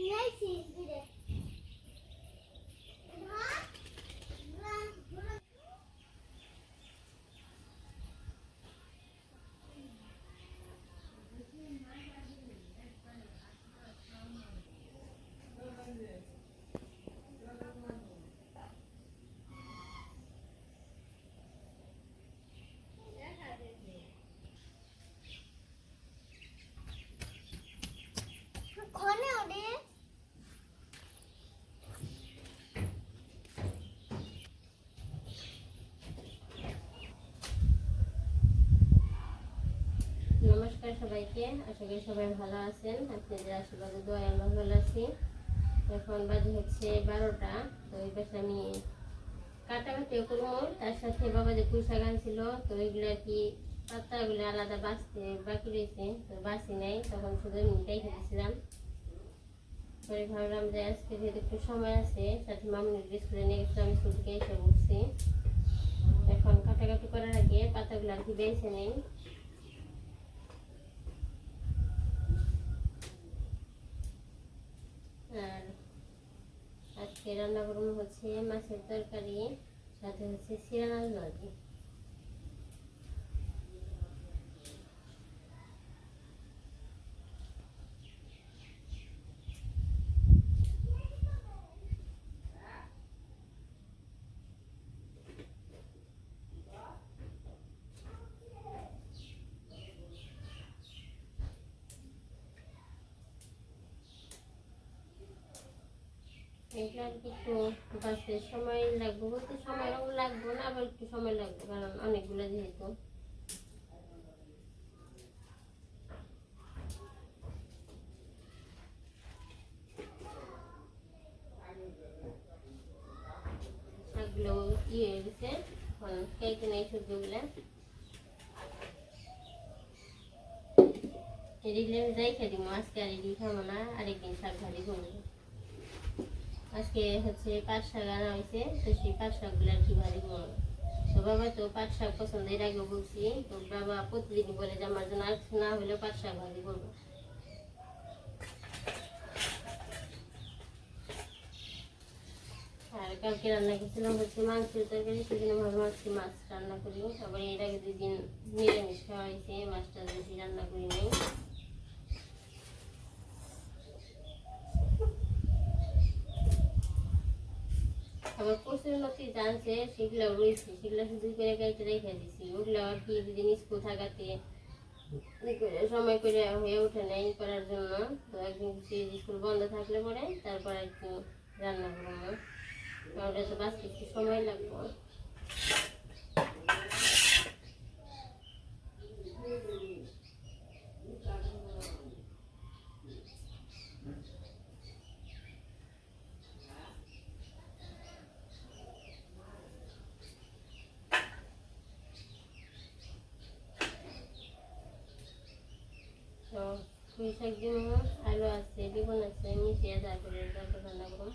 Ne çizgileri? সবাইকে। আশা করি সবাই ভালো আছেন। আপনাদের আশীর্বাদে দোয়া আমরা ভালো আছি। এখন বাজে হচ্ছে বারোটা। তো এই পাশে আমি কাটাকাটিও করব। তার সাথে বাবা যে পুঁই শাক আনছিল, তো ওইগুলো আর কি পাতাগুলো আলাদা বাঁচতে বাকি রয়েছে। তো বাঁচি নাই, তখন শুধু এমনিটাই খেতেছিলাম পরে ভাবলাম যে আজকে যেহেতু একটু সময় আছে, সাথে মামুনির স্কুলে নিয়ে গেছিলাম স্কুল থেকে এসে বসছি। এখন কাটাকাটি করার আগে পাতাগুলো আর কি বেছে নেই। আর আজকে রান্না করব হচ্ছে মাছের তরকারি সাথে হচ্ছে সিরানাল নদী। এগুলো আর কি সময় লাগবে, বলতে সময়ও লাগবে না, আবার একটু সময় লাগবে, কারণ অনেকগুলো যেহেতু। হয়ে গেছে খাব না, আরেকদিন শাক ভাজি আজকে হচ্ছে পাট শাক আনা হয়েছে, তো সেই পাট শাকগুলো আর কি ভাজি করব? তো বাবা তো পাট শাক পছন্দ এর আগে বলছি তো বাবা প্রতিদিন বলে যে আমার জন্য আর না হলেও পাট শাক ভাজি করব। আর কালকে রান্না করছিলাম হচ্ছে মাংসের তরকারি সেদিন ভাবলাম আজকে মাছ রান্না করি। আবার এর আগে দুই দিন নিরামিষ খাওয়া হয়েছে, মাছটা বেশি রান্না করি নাই। আবার প্রচুর নথি জানছে, সেগুলো রয়েছে সেগুলো শুধু করে কেটে রেখে দিছি। ওগুলো আর কি জিনিস কোথাকাতে থাকাতে সময় করে হয়ে ওঠে নাই করার জন্য। তো একদিন স্কুল বন্ধ থাকলে পরে তারপর একটু রান্না করব। ওটা এটা তো বাঁচতে একটু সময় লাগবে তো পুঁই শাক দিব আলু আছে বেগুন আছে মিশিয়ে তারপরে তারপর রান্না করব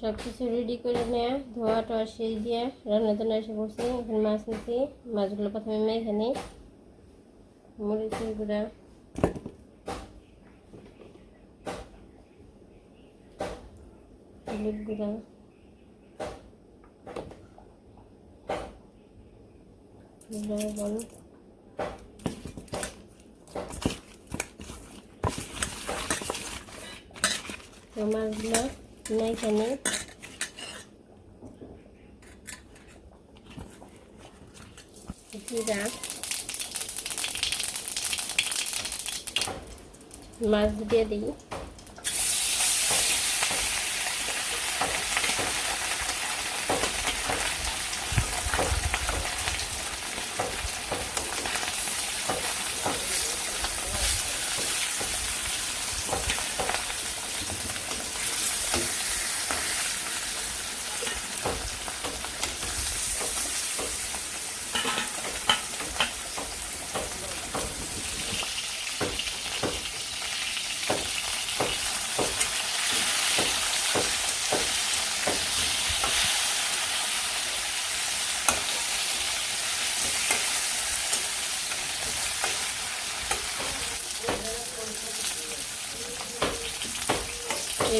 সব কিছু রেডি করে নেওয়া ধোয়া টোয়া সেই দিয়ে রান্না টান্না এসে পড়ছি। এখানে মাছ নিছি, মাছগুলো প্রথমে মেখে নিই। মরিচের গুঁড়া। হলুদ গুঁড়া। মেখে নিই জিরা মাছ দিয়ে দিই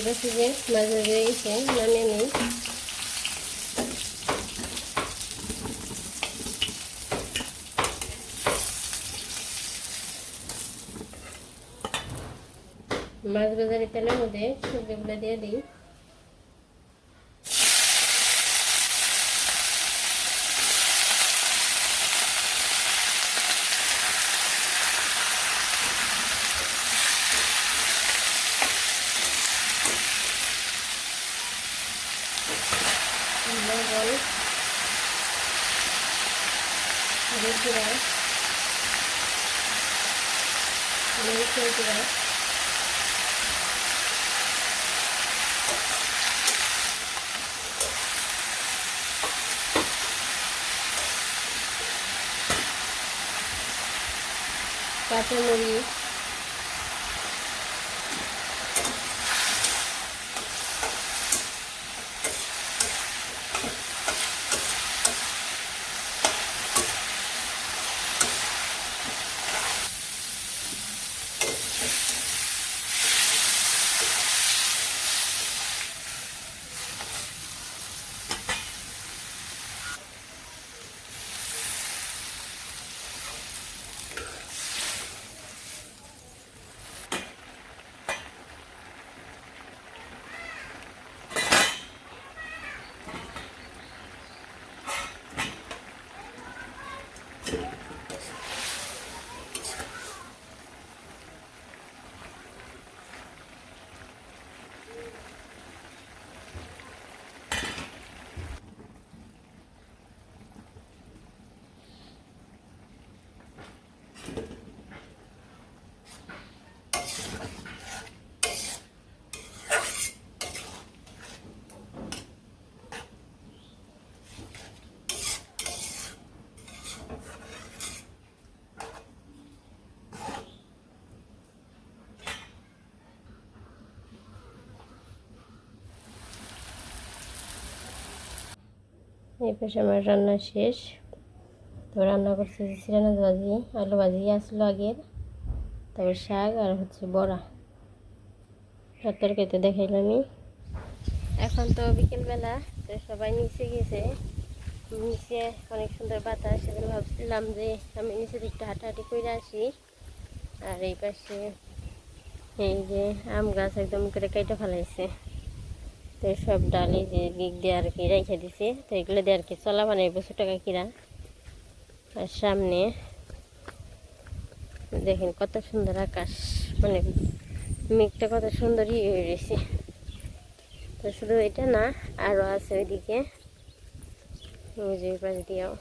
এবার থেকে মাছ রয়েছে নামিয়ে নিই। মাছ বাজারের তেলের মধ্যে সবজিগুলো দিয়ে দিই লবণ হলুদ গুঁড়া গুঁড়া কাঁচামরিচ এই পাশে আমার রান্না শেষ। তো রান্না করছি সিরানাজ ভাজি, আলু ভাজি, আসলো আগের, তারপর শাক আর হচ্ছে বড়া। তরকারিতে দেখাইলামই এখন তো বিকেলবেলা, তো সবাই নিচে গেছে। নিচে অনেক সুন্দর বাতাস সেজন্য ভাবছিলাম যে আমি নিচে দিকটা হাঁটাহাঁটি করে আসি। আর এই পাশে এই যে আম গাছ একদম করে কেটে ফেলাইছে। তো সব ডালি যে দিক দিয়ে আর কি রেখে দিছে, তো এগুলো দিয়ে আর কি চলা মানে বছর টাকা কিরা। আর সামনে দেখেন কত সুন্দর আকাশ মানে মেঘটা কত সুন্দরই হয়ে রয়েছে। তো শুধু এটা না আরও আছে ওইদিকে। ওই পাশ দিয়েও।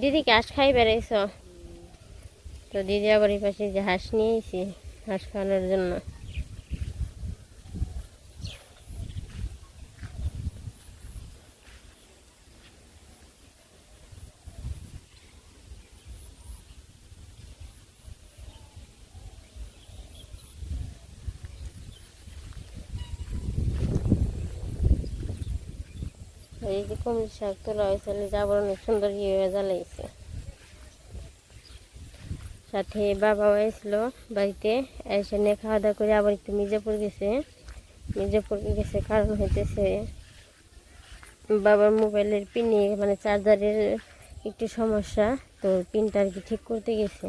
দিদি কাশ খাই বেড়াইছ? তো দিদি আবার এই পাশে যে হাঁস নিয়ে ঘাস খাওয়ানোর জন্য। এই যে কমিটি শাক তোলা হয়েছে যাব অনেক সুন্দর ইয়ে জ্বালাইছে। সাথে বাবাও এসেছিল বাড়িতে, এসে নিয়ে খাওয়া দাওয়া করে আবার একটু মির্জাপুর গেছে। মির্জাপুর গেছে কারণ হইতেছে বাবার মোবাইলের পিনে মানে চার্জারের একটু সমস্যা, তো পিনটা আর কি ঠিক করতে গেছে।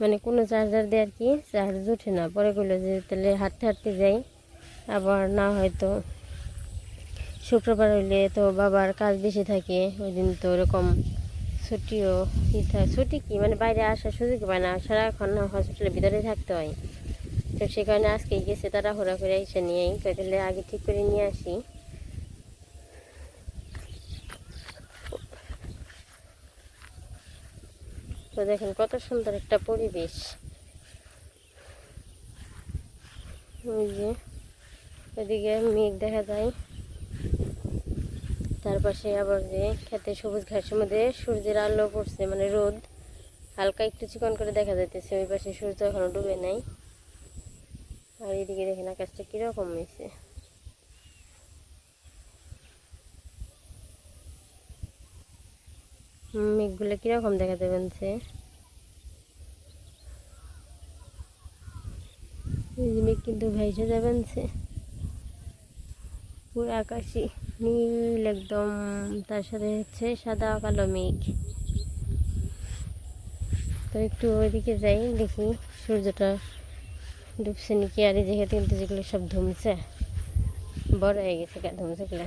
মানে কোনো চার্জার দিয়ে আর কি চার্জ উঠে না। পরে কইলো যে তাহলে হাঁটতে হাঁটতে যাই, আবার না হয়তো শুক্রবার হইলে তো বাবার কাজ বেশি থাকে, ওই দিন তো ওরকম ছুটিও ই থাকে ছুটি কি? মানে বাইরে আসার সুযোগ পায় না সারাক্ষণ হসপিটালের ভিতরে থাকতে হয়। তো সে কারণে আজকে গেছে তারা ঘোরা করে এসে নিয়েই। তাহলে আগে ঠিক করে নিয়ে আসি। তো দেখেন কত সুন্দর একটা পরিবেশ। ওই যে এদিকে মেঘ দেখা যায়। তার পাশে আবার যে খেতে সবুজ ঘাসের মধ্যে সূর্যের আলো পড়ছে মানে রোদ। হালকা একটু চিকন করে দেখা যাইতেছে, ওই পাশে সূর্য এখনও ডুবে নাই। আর এদিকে দেখেন আকাশটা কীরকম হয়েছে। মেঘগুলো কীরকম দেখা দেবেন সে মেঘ কিন্তু ভেসে যাবেন পুরো আকাশি নীল একদম, তার সাথে হচ্ছে সাদা কালো মেঘ। তো একটু ওইদিকে যাই, দেখি সূর্যটা ডুবছে নাকি। আর এই জায়গাতে কিন্তু যেগুলো সব ধুমছে, বড় হয়ে গেছে গা ধুমছেগুলো।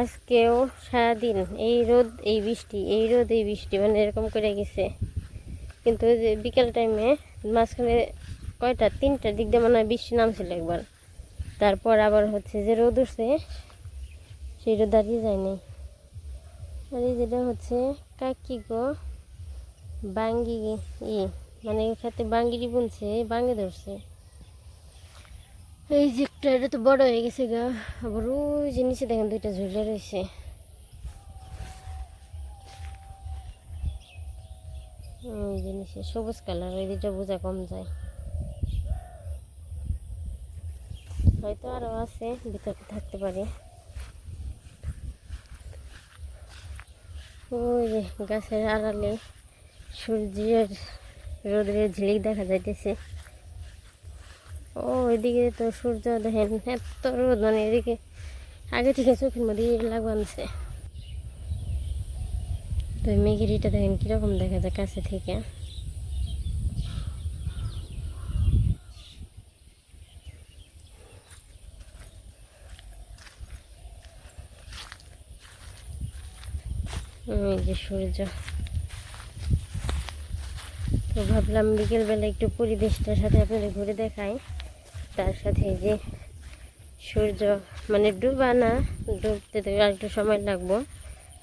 আজকেও সারাদিন এই রোদ, এই বৃষ্টি, এই রোদ, এই বৃষ্টি মানে এরকম করে গেছে। কিন্তু যে বিকেল টাইমে মাঝখানে কয়টা? তিনটার দিক দিয়ে মনে হয় বৃষ্টি নামছিল একবার। তারপর আবার হচ্ছে যে রোদ উঠছে, সেই রোদ দাঁড়িয়ে যায়নি আর এই যেটা হচ্ছে, কাকি গো, বাঙ্গি ই মানে খাতে বাঙ্গিরি বুনছে বাঙ্গি ধরছে। এই যে একটা, এটা তো বড় হয়ে গেছে গা। আবার ওই যে নিচে দেখেন দুইটা ঝুলে রয়েছে। সবুজ কালার, ওই দুইটা বোঝা কম যায়। হয়তো আরও আছে ভিতরে থাকতে পারে। ওই যে গাছের আড়ালে সূর্যের রোদের ঝিলিক দেখা যাইতেছে। ও ওইদিকে তো সূর্য দেখেন, এত রোদ মানে এদিকে আগে থেকে চোখের মধ্যে লাগানছে তো মেঘেরিটা দেখেন কীরকম দেখা যায় কাছে থেকে। এই যে সূর্য। তো ভাবলাম বিকেলবেলা একটু পরিবেশটার সাথে আপনাদের ঘুরে দেখাই। তার সাথে যে সূর্য মানে ডুবা না, ডুবতে তো আর একটু সময় লাগবো।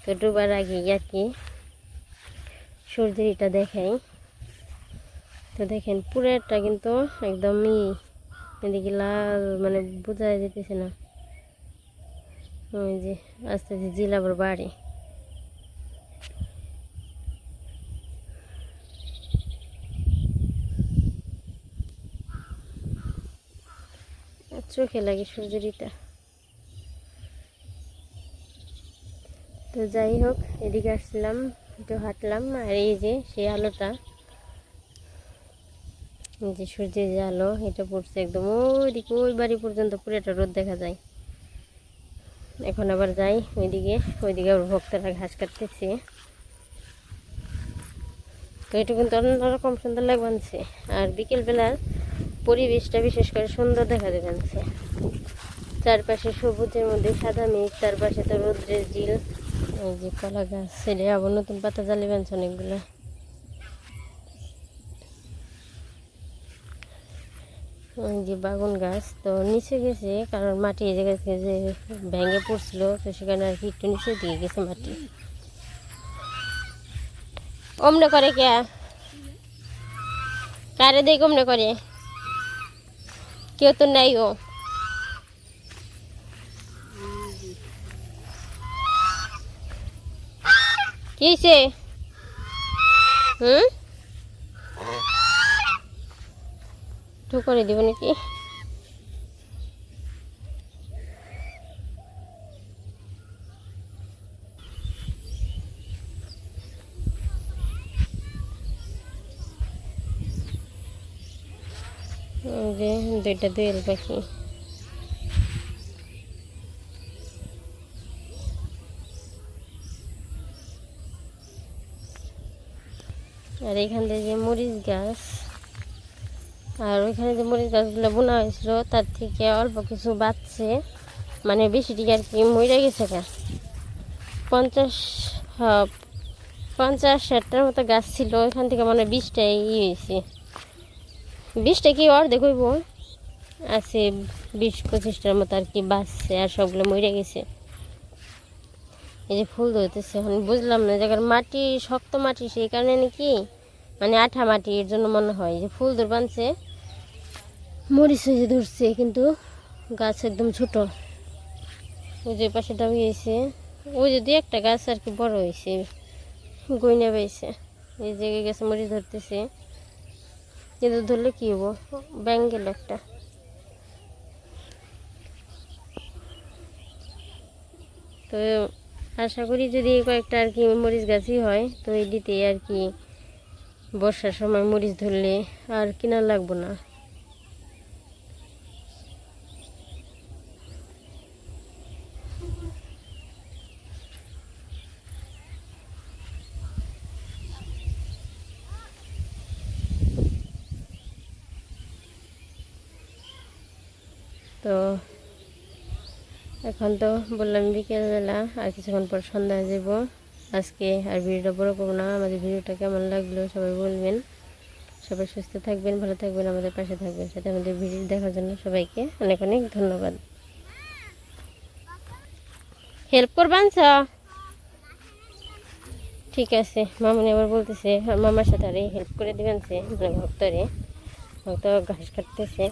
তো ডুবার আগে আর কি সূর্যের এটা দেখাই। তো দেখেন পুরোটা কিন্তু একদমই এদিকে লাল মানে বোঝা যেতেছে না। ওই যে আস্তে আস্তে জিলাবর বাড়ি। চোখে লাগে সূর্যরিটা তো যাই হোক, এদিকে আসলাম, একটু হাঁটলাম, আর এই যে সেই আলোটা যে সূর্যের যে আলো, এটা পড়ছে একদম ওইদিকে, ওই বাড়ি পর্যন্ত পুরোটা রোদ দেখা যায়। এখন আবার যাই ওইদিকে ওইদিকে আবার ভক্তরা ঘাস কাটতেছে। তো এটা কিন্তু অন্যরকম সুন্দর লাগবানছে আর বিকেলবেলার পরিবেশটা বিশেষ করে সুন্দর দেখা যাচ্ছে। চারপাশে সবুজের মধ্যে সাদা মেঘ, চারপাশে তো রৌদ্রের জিল এই যে কলা গাছ ছেড়ে আবার নতুন পাতা জ্বালি বানছে অনেকগুলো। ওই যে বাগুন গাছ, তো নিচে গেছে, কারণ মাটি এই জায়গা থেকে যে ভেঙে পড়ছিল, তো সেখানে আর কি একটু নিচে দিয়ে গেছে মাটি। অমনে করে কে? কারে দেখ অমনে করে? কেউ তো নাই ও। কি হয়েছে হুম? একটু করে দিব নাকি এই যে দুইটা দোয়েল পাখি আর এখান থেকে যে মরিচ গাছ আর ওইখানে যে মরিচ গাছগুলো বোনা হয়েছিল তার থেকে অল্প কিছু বাঁচছে মানে বেশি টিকে আর কি মরে গেছে গা। পঞ্চাশ হ্যাঁ, পঞ্চাশ ষাটটার মতো গাছ ছিল ওইখান থেকে মানে বিশটা ই হয়েছে। বিশটা কি অর্ধেক হইব? আছে, বিশ পঁচিশটার মতো আর কি বাঁচছে আর সবগুলো মরে গেছে। এই যে ফুল ধরতেছে এখন বুঝলাম না জায়গার মাটি, শক্ত মাটি, সেই কারণে নাকি মানে আঠা মাটি, এর জন্য মনে হয়। যে ফুল ধর বানছে, মরিচ হয়ে ধরছে, কিন্তু গাছ একদম ছোট। ওই যে পাশে দাঁড়িয়েছে ওই যে দু একটা গাছ আর কি বড় হয়েছে, গইনা পাইছে এই জায়গায় গেছে, মরিচ ধরতেছে। কিন্তু ধরলে কি হব? ব্যাং গেল একটা। তো আশা করি যদি কয়েকটা আর কি মরিচ গাছই হয়, তো এদিতে আর কি বর্ষার সময় মরিচ ধরলে আর কিনা লাগবো না। তো এখন তো বললাম বিকেলবেলা আর কিছুক্ষণ পর সন্ধ্যা যাব আজকে আর ভিডিওটা বড় করব না। আমাদের ভিডিওটা কেমন লাগল সবাই বলবেন। সবাই সুস্থ থাকবেন, ভালো থাকবেন, আমাদের পাশে থাকবেন। সাথে আমাদের ভিডিও দেখার জন্য সবাইকে অনেক অনেক ধন্যবাদ। হেল্প করবেন ঠিক আছে, মামনি আবার বলতেছে, মামার সাথে আরে হেল্প করে দিবেন সে মানে ভক্তরে। ভক্ত ঘাস কাটতেছে